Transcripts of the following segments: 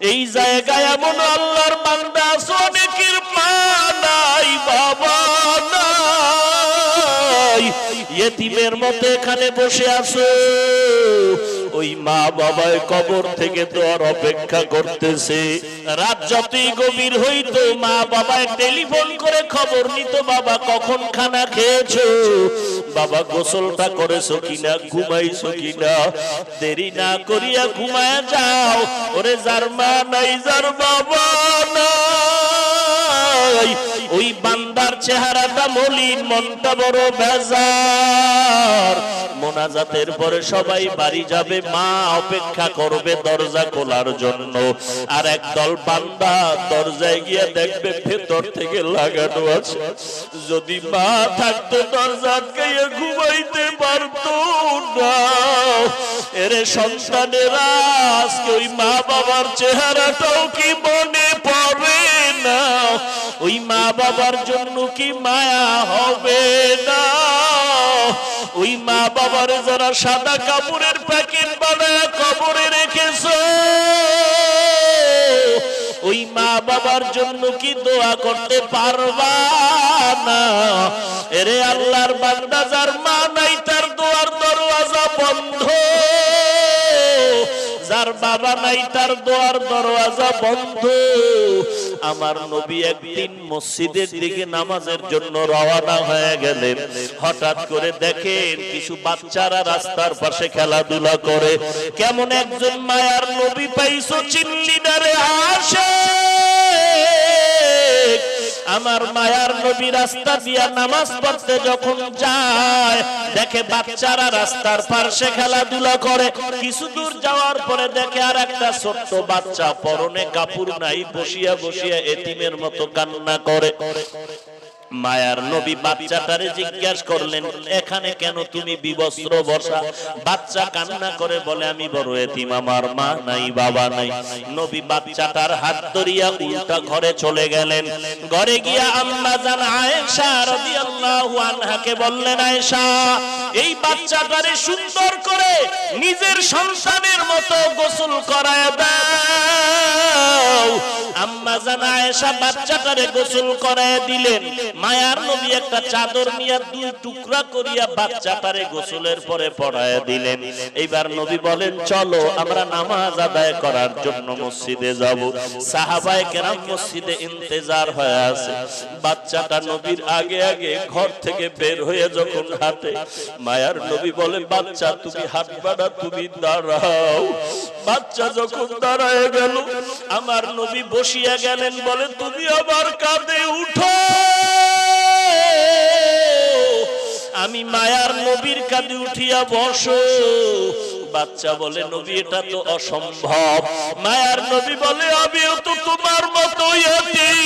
এই জায়গায় এমন আল্লাহর বান্দা আছে অনেকের নাই বাবা নাই। মতো এখানে বসে আছো। ওই মা বাবায় কবর থেকে তোর অপেক্ষা করতেছে। রাত যতই গভীর হইতো, মা বাবায় টেলিফোন করে খবর নিত, বাবা, কখন খানা খেয়েছো? বাবা, গোসলটা করেছ কিনা? ঘুমাইছো কিনা? দেরি না করিয়া ঘুমায় যাও। ওরে, যার মা নাই, যার বাবা নাই। ওই বান্দার চেহারাটা মলিন, মনটা বড় বেজার। মোনাজাতের পরে সবাই বাড়ি যাবে, মা অপেক্ষা করবে দরজা খোলার জন্য। আর একদল বান্দা দরজায় গিয়ে দেখবে ভেতর থেকে লাগানো আছে। যদি মা থাকতো, দরজা আটকাইয়া ঘুমাইতে পারতো না। এরে সন্তানেরা, আজকে ওই মা বাবার চেহারাটাও কি মনে পড়ে না? ওই মা বাবার জন্য কি মায়া হবে না? ওই মা বাবার যারা সাদা কাপড়ের প্যাকেট বানায় কবরে রেখেছো। ওই মা বাবার জন্য কি দোয়া করতে পারবা না? এরে আল্লাহর বান্দা, যার মা নাই, তার দোয়ার দরওয়াজা বন্ধ। যার বাবা নাই, তার দোয়ার দরওয়াজা বন্ধ। আমার নবী একদিন মসজিদের দিকে নামাজের জন্য রওনা হয়ে গেলেন। হঠাৎ করে দেখেন কিছু বাচ্চারা রাস্তার পাশে খেলাধুলা করে। কেমন একজন মায়ার নবী পাইছো চিনলি না রে আসে। আমার মায়ার নবী রাস্তা দিয়া নামাজ পড়তে যখন যায়, দেখে বাচ্চারা রাস্তার পাশে খেলাধুলা করে। কিছু দূর যাওয়ার পরে দেখে আর একটা ছোট্ট বাচ্চা পরনে কাপড় নাই, বসিয়া বসিয়া এতিমের মতো কান্না করে। মায়ার নবী বাচ্চাটারে জিজ্ঞাসা করলেন, এখানে কেন তুমি বিবস্ত্র বসা? বাচ্চা কান্না করে বলে, আমি বড় এতিম, আমার মা নাই, বাবা নাই। নবী বাচ্চাটার হাত ধরিয়া উল্টা ঘরে চলে গেলেন। ঘরে গিয়া আম্মা জান আয়েশা রাদিয়াল্লাহু আনহাকে বললেন, আয়েশা, এই বাচ্চাটারে সুন্দর করে নিজের সন্তানের মতো গোসল করায় দাও। আম্মা জান আয়েশা বাচ্চাটারে গোসল করায় দিলেন। মায়ার নবী একটা চাদর নিয়ে দুই টুকরা করিয়া বাচ্চাটারে গোসলের পরে পড়ায় দিলেন। এইবার নবী বলেন, চলো, আমরা নামাজ আদায় করার জন্য মসজিদে যাব। সাহাবায়ে কেরাম মসজিদে ইন্তেজার হয়ে আছে বাচ্চাটা নবীর আগে আগে ঘর থেকে বের হয়ে যখন হাতে মায়ার নবী বলে, বাচ্চা, তুমি হাঁটবা না, তুমি দাঁড়াও। বাচ্চা যখন দাঁড়ায় গেল, আমার নবী বসিয়া গেলেন, বলে, তুমি আবার কাঁধে উঠো। আমি মায়ার নবীর কাঁধে উঠিয়া বসো বাচ্চা বলে, নবী, এটা তো অসম্ভব মায়ার নবী বলে, আমিও তো তোমার মতো ইয়াতীম।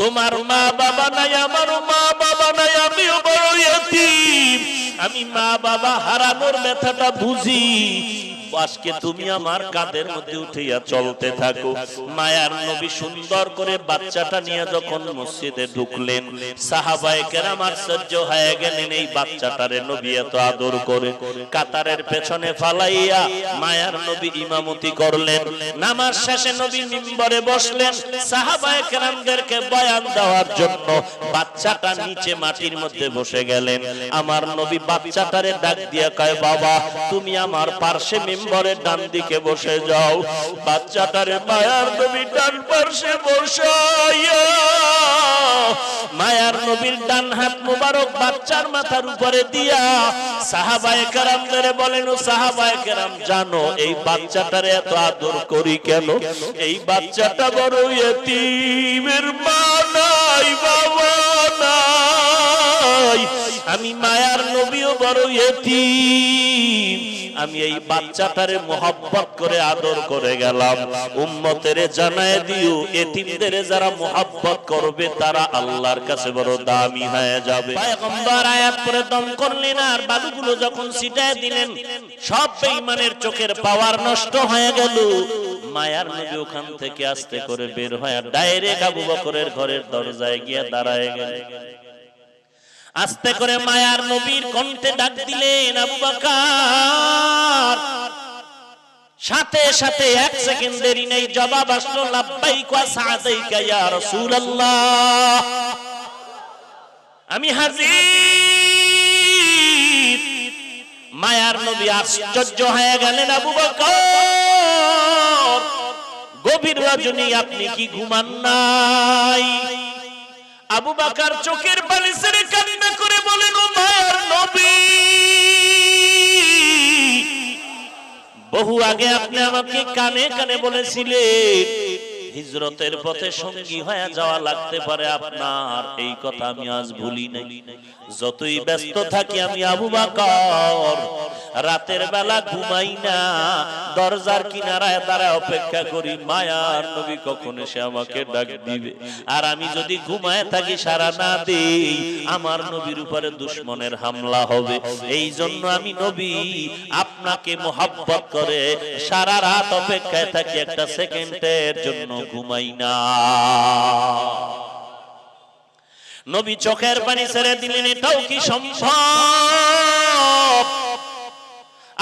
তোমার মা বাবা নাই, আমারও মা বাবা নাই, আমিও বড়। আমি মা বাবা হারানোর ব্যথাটা বুঝি আজকে তুমি আমার কাঁধের মধ্যে উঠিয়া চলতে থাকো। মায়ার নবী সুন্দর করে বাচ্চাটা নিয়ে যখন মসজিদে ঢুকলেন, সাহাবায়ে কেরাম আশ্চর্য হয়ে গেলেন, এই বাচ্চাটারে নবী এত আদর করে। কাতারের পেছনে ফালাইয়া মায়ার নবী ইমামতি করলেন। নামাজ শেষে নবী মিম্বরে বসলেন, সাহাবায়ে কেরামদেরকে বয়ান দেওয়ার জন্য। বাচ্চাটা নিচে মাটির মধ্যে বসে গেলেন। আমার নবী বাচ্চাটারে ডাক দিয়া কয়, বাবা, তুমি আমার পার্শ্বে মেম্বরের ডান দিকে বসে যাও। বাচ্চাটারে মায়ার নবী ডান পার্শ্বে বসাইয়া মায়ার নবীর ডান হাত মুবারক বাচ্চার মাথার উপরে দিয়া। সাহাবায়ে কেরামদের বলেন, সাহাবায়ে কেরাম, জানো, এই বাচ্চাটারে এত আদর করি কেন? এই বাচ্চাটা বড় এতিমের মা নাই, বাবা নাই। আমি মায়ার নবীও বড় এতিম। আমি এই বাচ্চাটারে মোহাব্বত করে আদর করে গেলাম। উম্মতেরে জানায় দিও, এতিমদের যারা মোহাব্বত করবে তারা আল্লাহর কাছে বড় দামি হয়ে যাবে। পয়গম্বর আয়াত দম করলেন আর বালুগুলো যখন ছিটায় দিলেন, সব বেঈমানের চোখের পাওয়ার নষ্ট হয়ে গেল। মায়ার নবী ওখান থেকে আস্তে করে বের হয় ডাইরেক্ট আবু বকরের ঘরের দরজায় গিয়ে দাঁড়ায় গেলেন। আস্তে করে মায়ার নবীর কণ্ঠে ডাক দিলেন, আবু বকর! সাথে সাথে এক সেকেন্ড দেরি নেই, জবাব আসলো, লাব্বাইক সাদাইকা ইয়া রাসূলুল্লাহ! আমি হাজির। মায়ার নবী আশ্চর্য হয়ে গেলেন, আবু বকর, গভীর রজনী আপনি কি ঘুমান নাই? আবু বাকার চোখের পানি ছেড়ে কান্না করে বলে ও মায়ার নবী, বহু আগে আপনি আমাকে কানে কানে বলেছিলেন হিজরতের পথে সঙ্গী হয়ে যাওয়া লাগতে পারে আপনার। এই কথা আমি আজ ভুলি নাই। যতই ব্যস্ত থাকি আমি আবু বাকর। রাতের বেলা ঘুমাই না। দরজার কিনারায় তারা অপেক্ষা করি মায়ার নবী কখন এসে আমাকে ডাক দিবে? আর আমি যদি ঘুমায় থাকি সারা না দেই আমার নবীর উপরে দুশ্মনের হামলা হবে। এই জন্য আমি নবী আপনাকে মোহাব্বত করে সারা রাত অপেক্ষায় থাকি একটা সেকেন্ডের জন্য ঘুমাই না। নবী চোখের পানি ছেড়ে দিলেন, এটাও কি সম্ভব?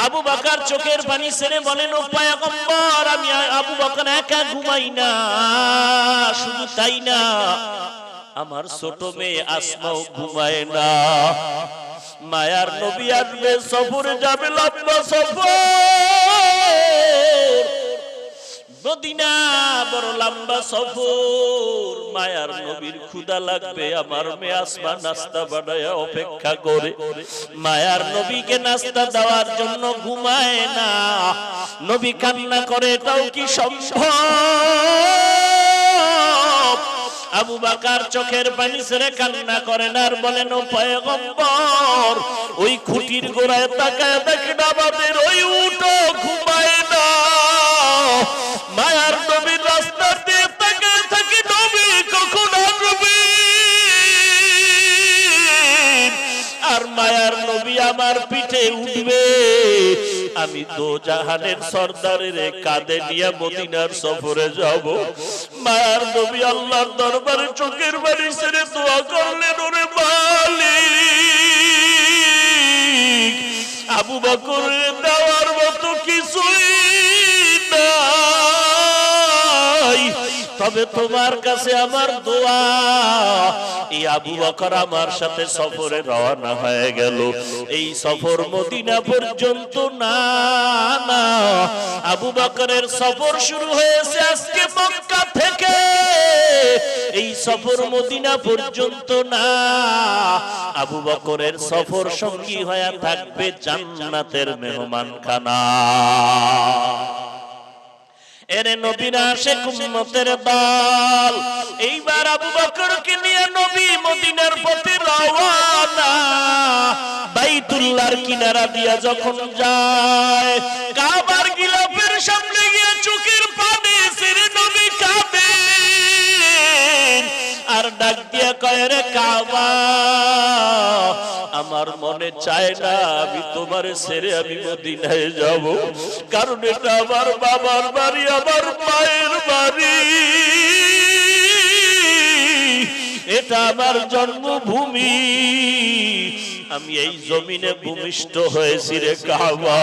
আবু বাকার চোখের পানি ছেড়ে বলেন, ও পায়গম্বর, আমি আবু বাকার একা ঘুমাই না, শুধু তাই না, আমার ছোট মেয়ে আসমাও ঘুমায় না। মায়ার নবী আসবে সফরে যাবে লম্বা সফর মদিনা, বড় লম্বা সফর। মায়ার নবীর ক্ষুদা লাগবে, আমার আসমা নাস্তা অপেক্ষা করে। মায়ার নবীকে নাস্তা দেওয়ার জন্য ঘুমায় না। নবী কান্না করে কি সম্ভব? আবু বাকার চোখের পানি কান্না করেন আর বলেন, ও পয়গম্বর, ওই খুঁটির গোড়ায় তাকায় দেখেন আমাদের ওই উঠো ঘুমায় আর মায়ার নবী আমার পিঠে উঠবে। আমি তো জাহানের সর্দারের কাঁধে নিয়ে মদিনার সফরে যাব। মায়ার নবী আল্লাহর দরবারে চোখের বাড়ি ছেড়ে দোয়া করলেন, ওরে মালিক, আবু বকর দেওয়ার মতো কিছুই তবে তোমার কাছে আমার দোয়া। এই আবু বকর আমার সাথে সফরে রওনা হয়ে গেল। এই সফর মদিনা পর্যন্ত না না। আবু বকরের সফর শুরু হয়েছে আজকে মক্কা থেকে। এই সফর মদিনা পর্যন্ত না। আবু বকরের সফর সঙ্গী হয়ে থাকবে জান্নাতের মেহমান খানা এরে নবীরা আসে উম্মতের দল। এইবার আবু বকরকে নিয়ে নবী মদিনার পথে রওনা। বাইতুল্লাহর কিনারা দিয়া যখন যায় কাবার ডাক দিয়া রে কাবা, আমার মনে চায় না আমি তোমার ছেড়ে আমি মদিনায় যাব। কারণ এটা আমার বাবার বাড়ি, আমার মায়ের বাড়ি। এটা আমার জন্মভূমি। আমি এই জমিনে ভূমিষ্ঠ হয়েছি রে কাবা।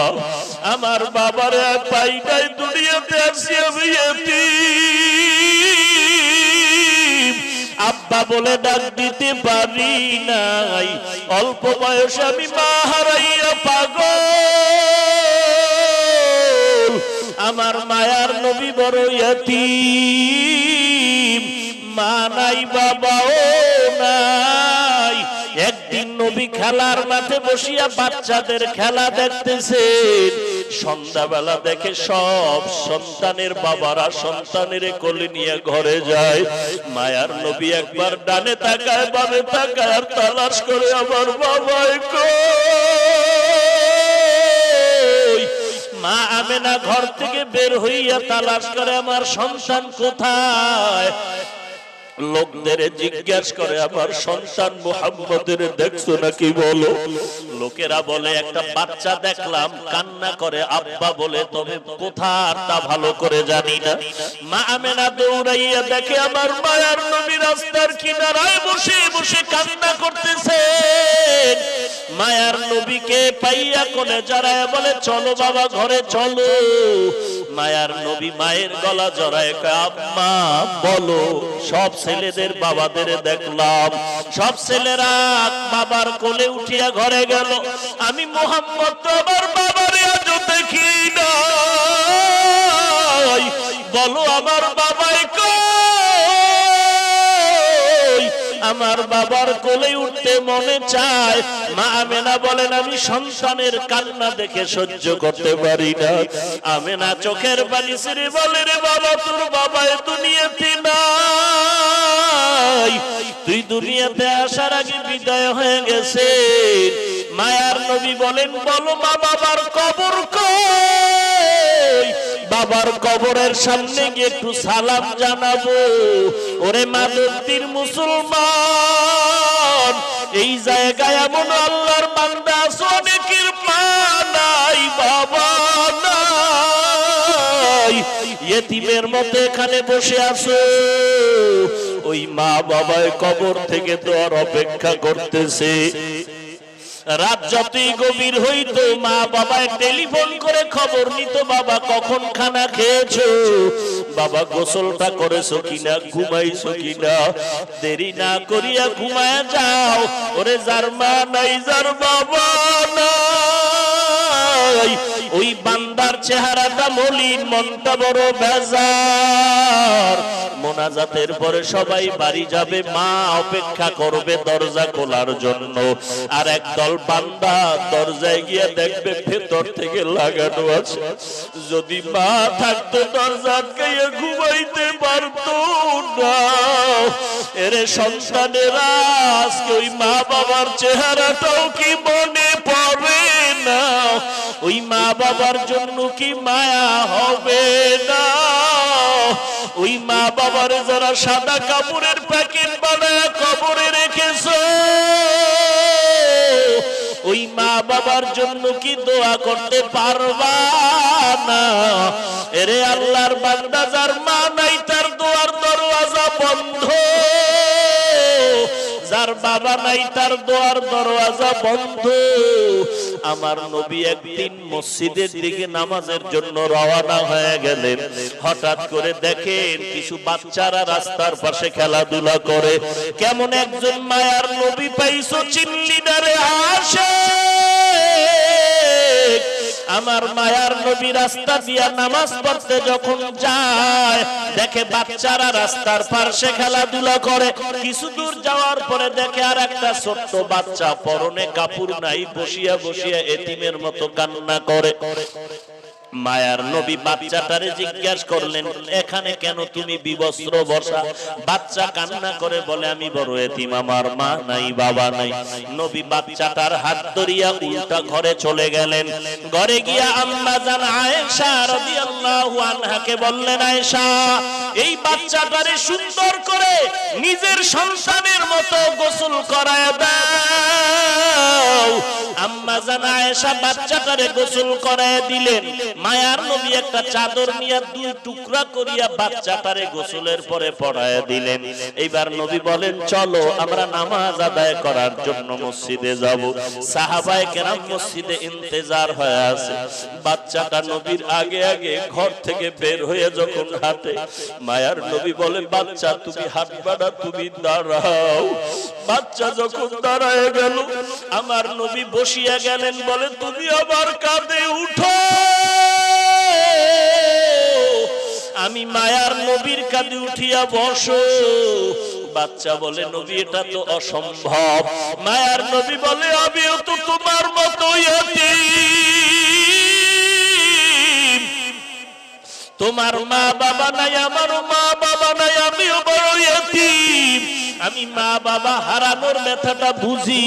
আমার বাবার পাই নাই দুনিয়াতে আসি আমি। আব্বা বলে ডাক দিতে পারি নাই। অল্প বয়সে আমি মা হারাইয়া পাগল। আমার মায়ার নবী বড় ইয়তীম। মা নাই, বাবাও নাই। একদিন নবী খেলার মাঠে বসিয়া বাচ্চাদের খেলা দেখতেছেন। সন্ধ্যাবেলা দেখে সব সন্তানের বাবারা সন্তানের কোলে নিয়ে ঘরে যায়। মায়ার নবী একবার ডানে তাকায়, বামে তাকায় আর তালাশ করে আমার বাবাই মা আমেনা ঘর থেকে বের হইয়া তালাশ করে, আমার সন্তান কোথায়? লোকদের জিজ্ঞেস করে আমার সন্তান মুহাম্মদের দেখছ নাকি বলো? লোকেরা বলে, একটা বাচ্চা দেখলাম, কান্না করে, আব্বা বলে, তবে কোথার তা ভালো করে জানি না। মা আমেনা দৌড়াইয়া দেখে, আমার মায়ার নবী রাস্তার কিনারায় বসে বসে কান্না করতেছে। মায়ার নবীকে পাইয়া কোলে জড়ায় বলে, চলো বাবা, ঘরে চলো। মায়ার নবী মায়ের গলা জড়ায় আম্মা, বলো, সব ছেলেদের বাবাদের দেখলাম। সব ছেলেরা বাবার কোলে উঠিয়া ঘরে গেল। আমি মোহাম্মদ আমার বাবার আজও দেখি না বলো, আমার বাবাই আমার বাবার কোলে উঠতে মনে চায়। মা আমেনা বলেন, আমি সন্তানের কান্না দেখে সহ্য করতে পারি না। আমেনা চোখের বালি ছেড়ে বলে, রে বাবা, তোর বাবায় দুনিয়াতে নাই। তুই দুনিয়াতে আসার আগে বিদায় হয়ে গেছে। মায়ার নবী বলেন, বলো মা বাবার কবর কই? বাবার কবরের সামনে গিয়ে একটু সালাম জানাব। ওরে মাদুদ্দির মুসলমান, এই জায়গায় এমন আল্লাহর বান্দা আছে, অনেকের মা নাই, বাবা ইয়েতিমের মতো এখানে বসে আছো। ওই মা বাবায় কবর থেকে দোয়ার অপেক্ষা করতেছে। রাত যতই গভীর হইতো, মা বাবায় টেলিফোন করে খবর নিত, বাবা, কখন খানা খেয়েছো? বাবা, গোসলটা করেছ কিনা? ঘুমাইছো কিনা? দেরি না করিয়া ঘুমায় যাও। ওরে, যার মা নাই, যার বাবা নাই। ওই বান্দার চেহারাটা মলিন, মনটা বড় বেজার। মোনাজাতের পরে সবাই বাড়ি যাবে, মা অপেক্ষা করবে দরজা খোলার জন্য। আর একদল বান্দা দরজায় গিয়ে দেখবে ভেতর থেকে লাগানো আছে। যদি মা থাকতো দরজা আটকাইয়া ঘুমাইতে পারতো না। এরে সন্তানেরা, আজকে ওই মা বাবার চেহারাটাও কি মনে পড়ে না? ওই মা বাবার জন্য কি মায়া হবে না? ওই মা বাবার যারা সাদা কাপড়ের প্যাকেট বানায় কবরে রেখেছো ওই মা বাবার জন্য কি দোয়া করতে পারবা না? এরে আল্লাহর বান্দা, যার মা নাই যার বাবা নাই, তার দোয়ার দরওয়াজা বন্ধ। আমার নবী একদিন মসজিদের দিকে নামাজের জন্য রওনা হয়ে গেলেন। হঠাৎ করে দেখেন কিছু বাচ্চারা রাস্তার পাশে খেলাধুলা করে। কেমন একজন মায়ার নবী পাইছো চিল্লি ডারে আসে আমার মায়ার নবী রাস্তা দিয়া নামাজ পড়তে যখন যায়, দেখে বাচ্চারা রাস্তার পাশে খেলাধুলা করে। কিছু দূর যাওয়ার পরে দেখে আর একটা ছোট্ট বাচ্চা পরনে কাপড় নাই, বসিয়া বসিয়া এতিমের মতো কান্না করে। মায়ার নবী বাচ্চাটারে জিজ্ঞাসা করলেন, এখানে কেন তুমি বিবস্ত্র বসা? বাচ্চা কান্না করে বলে, আমি বড় এতিম, আমার মা নাই, বাবা নাই। নবী বাচ্চাটার হাত ধরিয়া উল্টা ঘরে চলে গেলেন। ঘরে গিয়া আম্মা জান আয়েশা রাদিয়াল্লাহু আনহাকে বললেন, আয়েশা, এই বাচ্চাটারে সুন্দর করে নিজের সন্তানের মতো গোসল করায় দাও। আম্মা জান আয়েশা বাচ্চাটারে গোসল করায় দিলেন। মায়ার নবী একটা চাদর নিয়ে দুই টুকরা করিয়া বাচ্চাটারে গোসলের পরে পড়ায় দিলেন। এইবার নবী বলেন, চলো, আমরা নামাজ আদায় করার জন্য মসজিদে যাব। সাহাবায়ে কেরাম মসজিদে ইন্তেজার হয়ে আছে। বাচ্চাটা নবীর আগে আগে ঘর থেকে বের হয়ে যখন হাঁটে, মায়ার নবী বলে, বাচ্চা, তুমি হাত বাড়া তুমি দাঁড়াও। বাচ্চা যখন দাঁড়ায় গেল, আমার নবী বসিয়া গেলেন বলে, তুমি আবার কাঁধে উঠো। আমি মায়ার নবীর কাঁধে উঠিয়া বসো। বাচ্চা বলে, নবী, এটা তো অসম্ভব। মায়ার নবী বলে, আমিও তো তোমার মতো তোমার মা বাবা নাই আমার মা বাবা নাই, আমিও বড় আমি মা বাবা হারানোর ব্যথাটা বুঝি।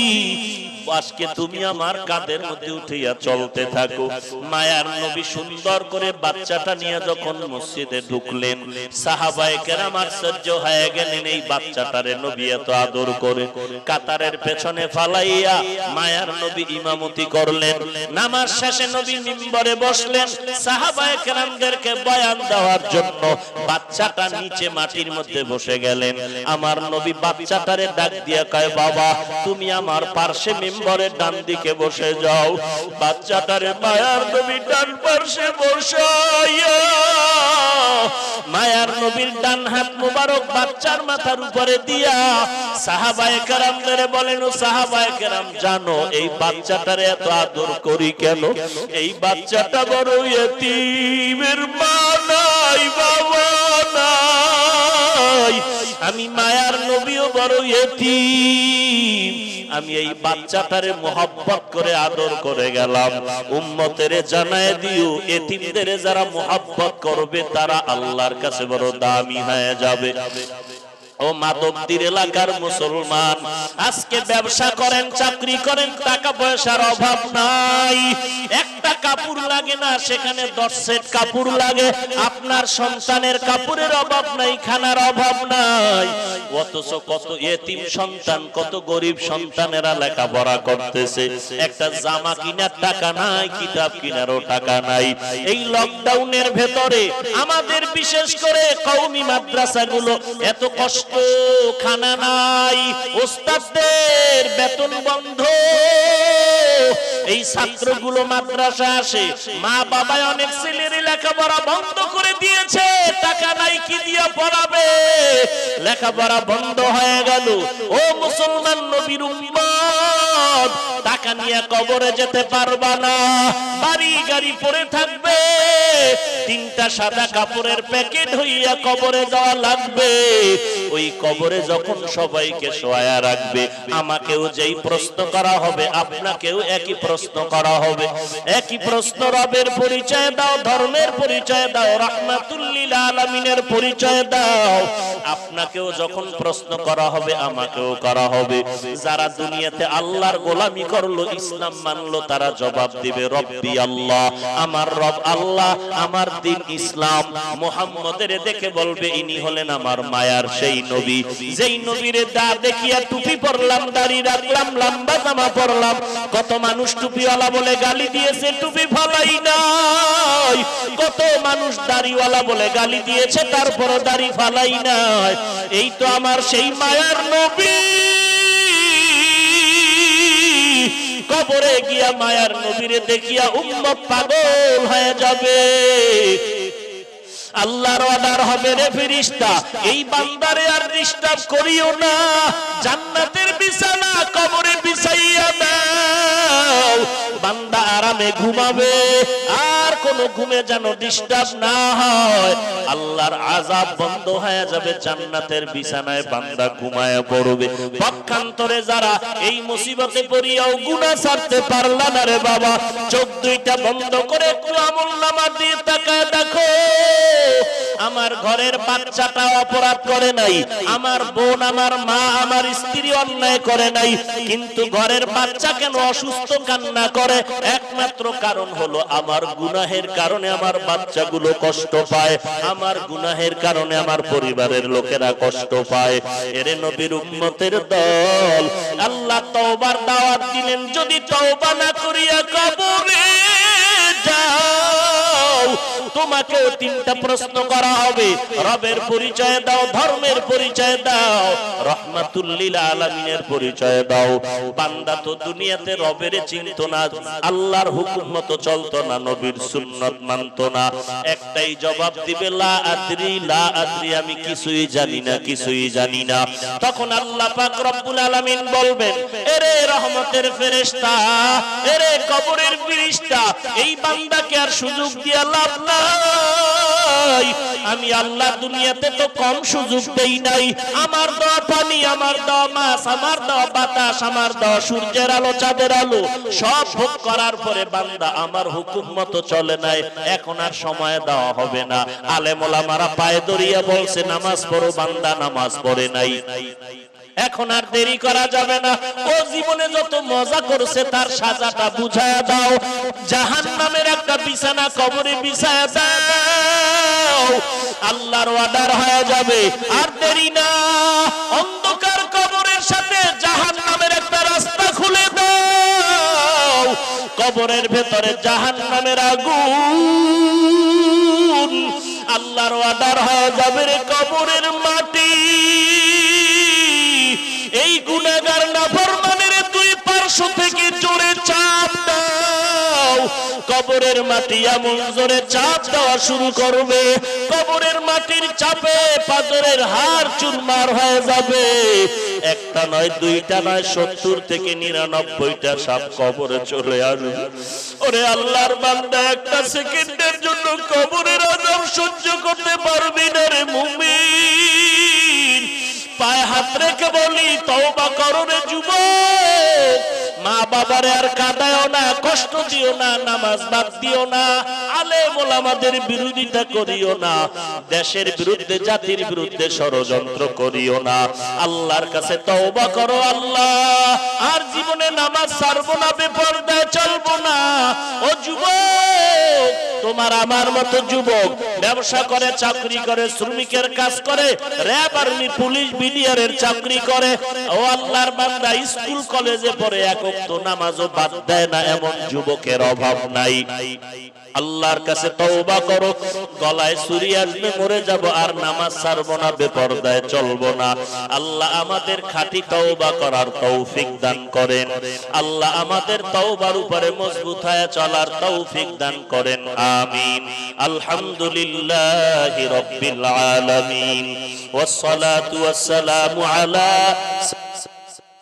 আজকে তুমি আমার কাঁধের মধ্যে উঠিয়া চলতে থাকো। মায়ার নবী সুন্দর করে বাচ্চাটা নিয়ে যখন মসজিদে ঢুকলেন, সাহাবায়ে কেরাম আশ্চর্য হয়ে গেলেন, এই বাচ্চাটারে নবী এত আদর করে। কাতারের পেছনে ফালাইয়া মায়ার নবী ইমামতি করলেন। নামাজ শেষে নবী মিম্বরে বসলেন। সাহাবায়ে কেরামদেরকে বয়ান দেওয়ার জন্য বাচ্চাটা নিচে মাটির মধ্যে বসে গেলেন। আমার নবী বাচ্চাটারে ডাক দিয়া কয়, বাবা, তুমি আমার পার্শ্বে মিম্বরের ডান দিকে বসে যাও। বাচ্চাটারে মায়ার নবী ডান পার্শ্বে বসাইয়া মায়ার নবীর ডান হাত মুবারক বাচ্চার মাথার উপরে দিয়া সাহাবায়ে কেরামদের বলেন, ও সাহাবায়ে কেরাম, জানো এই বাচ্চাটারে এত আদর করি কেন? এই বাচ্চাটা বড় এতিমের মা নাই, বাবা নাই। আমি মায়ার নবীও বড় এটি আমি এই বাচ্চাটারে মোহাব্বত করে আদর করে গেলাম। উম্মতের জানায় দিও, এতিমদের যারা মোহাব্বত করবে তারা আল্লাহর কাছে বড় দামি হয়ে যাবে। ও মাধবদীর এলাকার মুসলমান, আজকে ব্যবসা করেন, চাকরি করেন, টাকা পয়সার অভাব নাই। একটা কাপড় লাগে না, সেখানে দশ সেট কাপড় লাগে। আপনার সন্তানের কাপড়ের অভাব নাই, খানার অভাব নাই। অথচ কত এতিম সন্তান, কত গরিব সন্তানেরা লেখাপড়া করতেছে। একটা জামা কিনার টাকা নাই, কিতাব কিনারও টাকা নাই। এই লকডাউনের ভেতরে আমাদের বিশেষ করে কৌমি মাদ্রাসাগুলো এত কষ্ট খানা নাই। ওস্তাদদের বেতন বন্ধ। এই ছাত্রগুলো মাদ্রাসা আসে। মা বাবা অনেক ছেলের লেখাপড়া বন্ধ করে দিয়েছে। টাকা নাই, কি দিয়ে পড়াবে? লেখাপড়া বন্ধ হয়ে গেল। ও মুসলমান নবীর উম্মত টাকা নিয়ে কবরে যেতে পারবা না। বাড়ি গাড়ি পরে থাকবে, তিনটা সাদা কাপড়ের প্যাকেট হইয়া কবরে যাওয়া লাগবে। ওই কবরে যখন সবাইকে শোয়া রাখবে, আমাকেও যেই প্রশ্ন করা হবে, আপনাকেও একই প্রশ্ন করা হবে। একই প্রশ্ন, রবের পরিচয় দাও, ধর্মের পরিচয় দাও, রাহমাতুল্লিল আলামিনের পরিচয় দাও। আপনাকেও যখন প্রশ্ন করা হবে, আমাকেও করা হবে। যারা দুনিয়াতে আল্লাহর গোলামি করল, ইসলাম মানলো, তারা জবাব দিবে, রব্বি আল্লাহ, আমার রব আল্লাহ, আমার দিন ইসলাম। মুহাম্মদের দেখে বলবে, ইনি হলেন আমার মায়ার সেই নবী। যেই নবীর দা দেখিয়া টুপি পরলাম, দাড়ি রাখলাম, লম্বা জামা পরলাম, কত মানুষ টুপিওয়ালা বলে গালি দিয়েছে, টুপি ফালাই নাই। কত মানুষ দাড়িওয়ালা বলে গালি দিয়েছে, তারপরও দাড়ি ফালাই নাই। এই তো আমার সেই মায়ার নবী। কবরে গিয়া মায়ার নবীরে দেখিয়া উম্মত পাগল হয়ে যাবে। আল্লাহর অর্ডার হবে রে ফেরিস্তা। এই বান্দারে আর ডিস্টার্ব করিও না। জান্নাতের বিছানা, কবরে বিছাইয়া দাও। বান্দা আরামে ঘুমাবে, আর কোন ঘুমে যেন ডিস্টার্ব না হয়। আল্লাহর আজাব বন্ধ হয়ে যাবে, জান্নাতের বিছানায় বান্দা ঘুমায় পড়বে। পক্ষান্তরে যারা এই মুসিবতে পড়িয়াও গুনাহ ছাড়তে পারলা না রে বাবা, চোখ দুইটা বন্ধ করে একটু আমল দিয়ে তাকায় দেখো। আমার ঘরের বাচ্চাটা অপরাধ করে নাই, আমার বোন, আমার মা, আমার স্ত্রী অন্যায় করে নাই, কিন্তু ঘরের বাচ্চা কেন অসুস্থ কান্না করে? একমাত্র কারণ হলো আমার গুনাহের কারণে আমার বাচ্চাগুলো কষ্ট পায়, আমার গুনাহের কারণে আমার পরিবারের লোকেরা কষ্ট পায়। এরে নবীর উম্মতের দল, আল্লাহ তওবার দাওয়াত দিলেন, যদি তওবা না করিয়া কবরে তোমাকে তিনটা প্রশ্ন করা হবে। রবের পরিচয় দাও, ধর্মের পরিচয় দাও রহমাতুল্লিল আলামিনের পরিচয় দাও। বান্দা তো দুনিয়াতে রবের চিনত না, আল্লাহর হুকুম মতো চলতো না, নবীর সুন্নত মানত না। একটাই জবাব দিবে, লা আদ্রি আমি কিছুই জানি না, কিছুই জানি না। তখন আল্লাহ পাক রব্বুল আলামিন বলবেন, এরে রহমতের ফেরেশতা, এরে কবরের ফেরেশতা, এই বান্দাকে আর সুযোগ দিয়া লাভ আমি আল্লাহ দুনিয়াতে তো কম সুযোগ দেই নাই। আমার দেওয়া পানি, আমার দেওয়া মাছ, আমার দেওয়া বাতাস, আমার দেওয়া সূর্যের আলো, চাঁদের আলো, সব ভোগ করার পরে বান্দা আমার হুকুম মতো চলে নাই। এখন আর সময় দেওয়া হবে না। আলেমোলামারা পায়ে দড়িয়ে বলছে, নামাজ পড়ো বান্দা, নামাজ পড়ে নাই। এখন আর দেরি করা যাবে না। ও জীবনে যত মজা করছে, তার সাজাটা বুঝায় দাও। জাহান নামের একটা বিছানা কবরে বিছায় দাও। আল্লাহর অর্ডার হয়ে যাবে। আর দেরি না। অন্ধকার কবরের সাথে জাহান নামের একটা রাস্তা খুলে দাও। কবরের ভেতরে জাহান নামের আগুন। আল্লাহর অর্ডার হয়ে যাবে রে কবরের মাটি। এই গুনাগার নাফরমানের দুই পার্শ্বতে থেকে জোরে চাপ দাও। কবরের মাটি এমন জোরে চাপ দেওয়া শুরু করবে। কবরের মাটির চাপে পাথরের হাড় চুরমার হয়ে যাবে। একটা নয়, দুইটা নয়, সত্তর থেকে নিরানব্বইটা সাপ কবরে চলে আসবে। ওরে আল্লাহর বান্দা, একটা সেকেন্ডের জন্য কবরের আজাব সহ্য করতে পারবি না রে মুমিন। পায়ে হাত রেখে বলি, তওবা করো যুবক। মা বাবারে আর কাঁদায়ও না, কষ্ট দিও না, নামাজ বাদ দিও না আলে মোলামাদের বিরোধিতা করিও না, দেশের বিরুদ্ধে, জাতির বিরুদ্ধে ষড়যন্ত্র করিও না। আল্লাহর কাছে তওবা করো আল্লাহ, আর নামাজ সারবো না বেপর্দায় চলবো না। ও যুবক, তোমার আমার মতো যুবক ব্যবসা করে, চাকরি করে, শ্রমিকের কাজ করে, র্যাব আর্মি, পুলিশ বিলিয়ারের চাকরি করে। ও আল্লাহর বান্দা, স্কুল, কলেজে পড়ে একক তো নামাজও বাদ দেয় না, এমন যুবকের অভাব নাই। আল্লাহর কাছে তওবা করো, গলায় ছুরি আসবে, মরে যাব, আর নামাজ ছাড়বো না, বেপরদায় চলবো না। আল্লাহ আমাদের খাঁটি তওবা করার তৌফিক দান করেন। আল্লাহ আমাদের তওবার উপরে মজবুত হয়ে চলার তৌফিক দান করেন। আমিন। আলহামদুলিল্লাহি রাব্বিল আলামিন। ওয়াসসালাতু ওয়াসসালামু আলা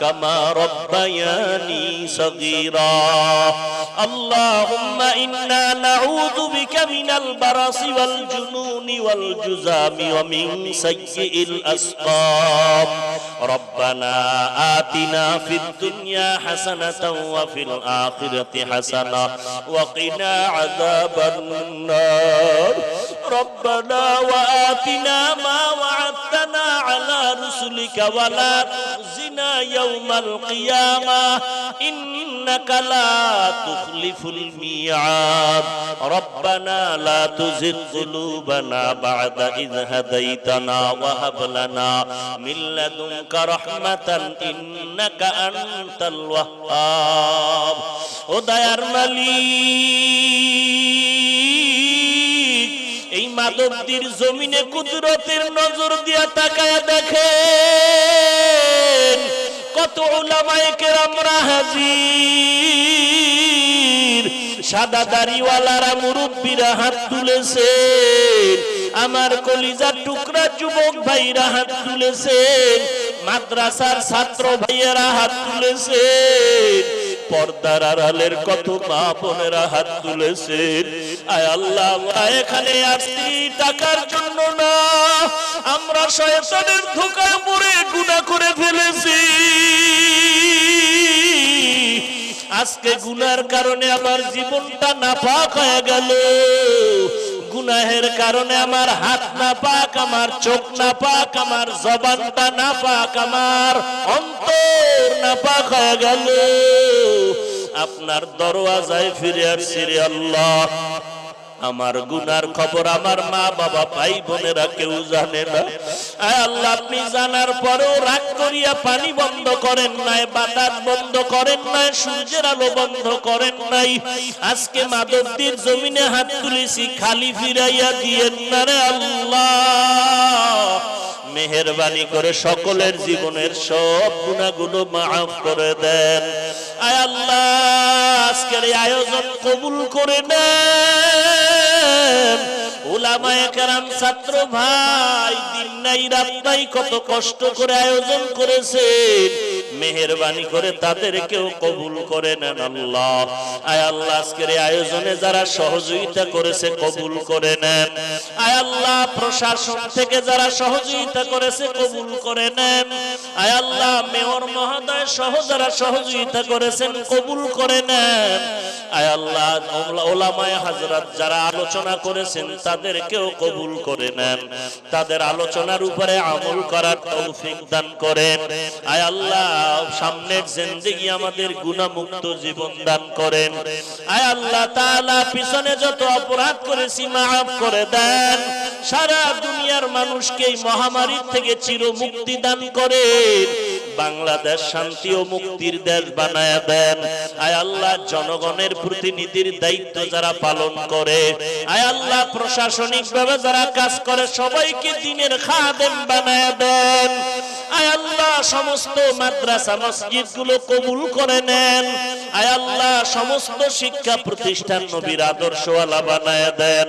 كما ربياني صغيرا. اللهم إنا نعوذ بك من البرص والجنون والجزام ومن سيء الأسقام. ربنا آتنا في الدنيا حسنة وفي الآخرة حسنة وقنا عذاب النار. ربنا وآتنا ما وعدتنا على رسلك ولا تخزنا يوم القيامة إنك لا تخلف الميعاد ربنا لا تزغ قلوبنا بعد إذ هديتنا وهب لنا من لدنك رحمة إنك أنت الوهاب ودير مليك এই মাধবদীর জমিনে কুদরতের নজর দিয়া তাকায় দেখেন কত ওলামায়ে কেরামরা হাজির। সাদা দাড়িওয়ালারা মুরব্বীরা হাত তুলেছেন। আমার কলিজার টুকরা যুবক ভাইরা হাত তুলেছেন। মাদ্রাসার ছাত্র ভাইয়েরা হাত তুলেছে পর্দার আড়ালের কত মা বোনেরা হাত তুলেছেন। আয় আল্লাহ এখানে আসছি টাকার জন্য না। আমরা শয়তানের ধোকায় পড়ে গুনাহ করে ফেলেছি। আজকে গুনার কারণে আমার জীবনটা নাপাক হয়ে গেল। গুনাহের কারণে আমার হাত না পাক আমার চোখ না পাক আমার জবানটা না পাক আমার অন্তর না পাক হয়ে গেল। আপনার দরওয়াজায় ফিরে আসছি রে আল্লাহ। আমার গুনার খবর আমার মা বাবা ভাই বোনেরা কেউ জানে না। আল্লাহ, আপনি জানার পরেও রাগ করিয়া পানি বন্ধ করেন নাই, বাতাস বন্ধ করেন নাই, সূর্যের আলো বন্ধ করেন নাই। আজকে মাধবদীর জমিনে হাত তুলেছি, খালি ফিরাইয়া দিয়েন না রে আল্লাহ। মেহরবানি করে সকলের জীবনের সব গুণাগুলো মাফ করে দেন। আয় আল্লাহ, আজকের এই আয়োজন কবুল করে নেন। ছাত্র ভাই, দিন নাই, রাত নাই, কত কষ্ট করে আয়োজন করেছেন। মেহরবানি করে তাদেরকেও কবুল করে নেন আল্লাহ। আয় আল্লাহ, আজকের আয়োজনে যারা সহযোগিতা করেছে, কবুল করে নেন। আয় আল্লাহ, প্রশাসন থেকে যারা সহযোগিতা করেছে, কবুল করে নেন। আয় আল্লাহ, মেয়র মহোদয় সহ যারা সহযোগিতা করেছেন, কবুল করে নেন। আয় আল্লাহ ওলা- ওলামায়ে হাজরাত যারা আলোচনা করেছেন, তাদেরকেও কবুল করে নেন। তাদের আলোচনার উপরে আমল করার তৌফিক দান করেন। আয় আল্লাহ সামনের জিন্দেগি আমাদের গুণামুক্ত জীবন দান করেন। আয় আল্লাহ তাআলা পিছনে যত অপরাধ করেছি মাফ করে দেন। সারা দুনিয়ার মানুষকে এই মহামারীর থেকে চির মুক্তি দান করেন। বাংলাদেশ শান্তি ও মুক্তির দেশ বানায় দেন। আয় আল্লাহ জনগণের প্রতিনিধির দায়িত্ব যারা পালন করে। আয় আল্লাহ প্রশাসনিক ভাবে যারা কাজ করে, সবাইকে দিনের খাদেম বানায় দেন। আয় আল্লাহ সমস্ত মাদ্রাসা মসজিদগুলো কবুল করে নেন। আয় আল্লাহ, সমস্ত শিক্ষা প্রতিষ্ঠান নবীর আদর্শওয়ালা বানায় দেন।